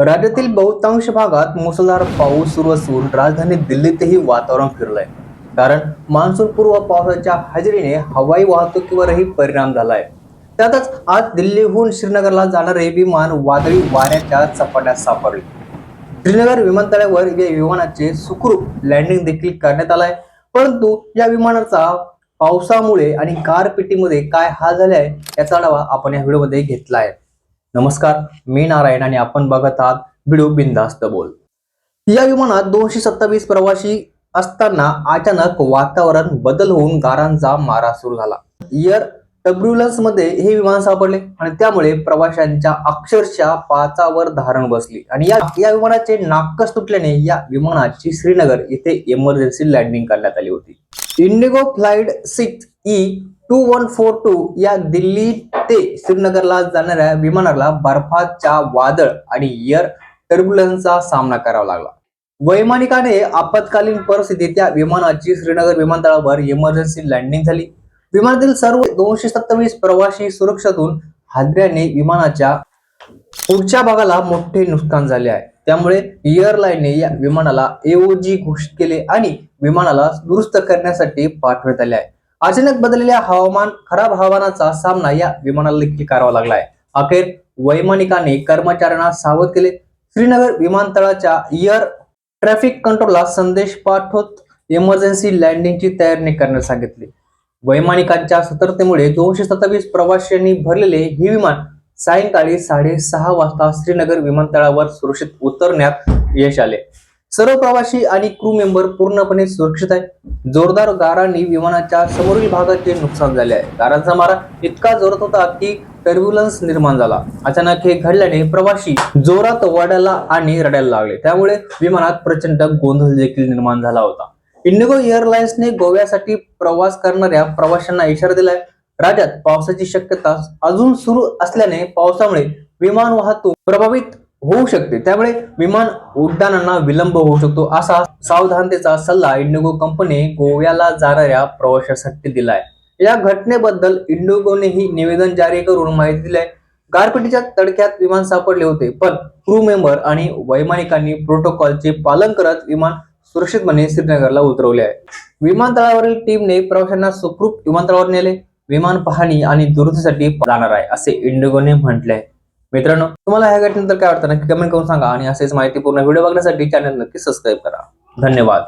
राज्यातील बहुतांश भागात मुसळधार पाऊस सुरू असून राजधानी दिल्लीतही वातावरण फिरलंय. कारण मान्सून पूर्व पावसाच्या हजेरीने हवाई वाहतुकीवरही परिणाम झालाय. त्यातच आज दिल्लीहून श्रीनगरला जाणारे विमान वादळी वाऱ्याच्या चपाट्यात सापडले. श्रीनगर विमानतळावर या विमानाचे सुखरूप लँडिंग देखील करण्यात आलाय. परंतु या विमानाचा पावसामुळे आणि गारपिटीमध्ये काय हाल झाले आहे याचा आढावा आपण या व्हिडिओमध्ये घेतला आहे नमस्कार मी नारायण आणि आपण बघत आहात व्हिडिओ बिंदास्त बोल. या विमानात दोनशे सत्तावीस प्रवासी असताना अचानक वातावरण बदल होऊन गारांचा मारा सुरू झाला. इयर टर्ब्युलन्समध्ये हे विमान सापडले आणि त्यामुळे प्रवाशांच्या अक्षरशः पाचावर धारण बसली. आणि या या विमानाचे नाकस तुटल्याने या विमानाची श्रीनगर येथे इमर्जन्सी लँडिंग करण्यात आली होती. IndiGo flight six E two one four two या दिल्ली ते श्रीनगरला जाणाऱ्या विमानाला बर्फाच्या वादळ आणि एअर टर्ब्युलन्सचा सामना करावा लागला. वैमानिकाने आपत्कालीन परिस्थितीत त्या विमानाची श्रीनगर विमानतळावर इमर्जन्सी लँडिंग झाली. विमानातील सर्व दोनशे सत्तावीस प्रवासी सुरक्षातून हादऱ्याने विमानाच्या पुढच्या भागाला मोठे नुकसान झाले आहे. त्यामुळे एअरलाईनने या विमानाला एओजी घोषित केले आणि विमानाला दुरुस्त करण्यासाठी पाठवण्यात आले आहे. अचानक बदललेल्या हवामान खराब हवामानाचा सामना या विमानाला देखील करावा लागलाय. अखेर वैमानिकाने कर्मचाऱ्यांना सावध केले. श्रीनगर विमानतळाच्या एअर ट्रॅफिक कंट्रोलला संदेश पाठवत इमर्जन्सी लँडिंगची तयारी करण्यास सांगितले. वैमानिकांच्या सतर्कतेमुळे दोनशे सत्तावीस प्रवाशांनी भरलेले हे विमान सायंकाळी साडेसहा वाजता श्रीनगर विमानतळावर सुरक्षित उतरण्यात यश आले. सर्व प्रवासी आणि क्रू मेंबर पूर्णपणे सुरक्षित आहे जोरदार गारांनी विमानाच्या समोरील भागाचे नुकसान झाले आहे. गारांचा मारा इतका जोरात होता की टर्ब्युलन्स निर्माण झाला. अचानक हे घडल्याने प्रवासी जोरात वाढायला आणि रडायला लागले. त्यामुळे विमानात प्रचंड गोंधळ देखील निर्माण झाला होता. इंडिगो एअरलाइन्सने गोव्यासाठी प्रवास करणाऱ्या प्रवाशांना इशारा दिलाय. राज्यात पावसाची शक्यता अजून सुरू असल्याने पावसामुळे विमान वाहतूक प्रभावित होऊ शकते. त्यामुळे विमान उड्डाणांना विलंब होऊ शकतो असा सावधानतेचा सल्ला इंडिगो कंपनी गोव्याला जाणाऱ्या प्रवाशांसाठी दिलाय. या घटनेबद्दल इंडिगोनेही निवेदन जारी करून माहिती दिली आहे गारपिटीच्या तडक्यात विमान सापडले होते पण क्रू मेंबर आणि वैमानिकांनी प्रोटोकॉलचे पालन करत विमान सुरक्षितपणे श्रीनगरला उतरवले आहे. विमानतळावरील टीमने प्रवाशांना सुखरूप विमानतळावर नेले. विमान पाहणी आणि दुरुस्तीसाठी जाणार आहे असे इंडिगोने म्हटले आहे मित्रांनो तुम्हाला ह्या घटनेनंतर काय वाटतं? नक्की कमेंट करून सांगा आणि असेच माहितीपूर्ण व्हिडिओ बघण्यासाठी चॅनल नक्की सबस्क्राईब करा. धन्यवाद.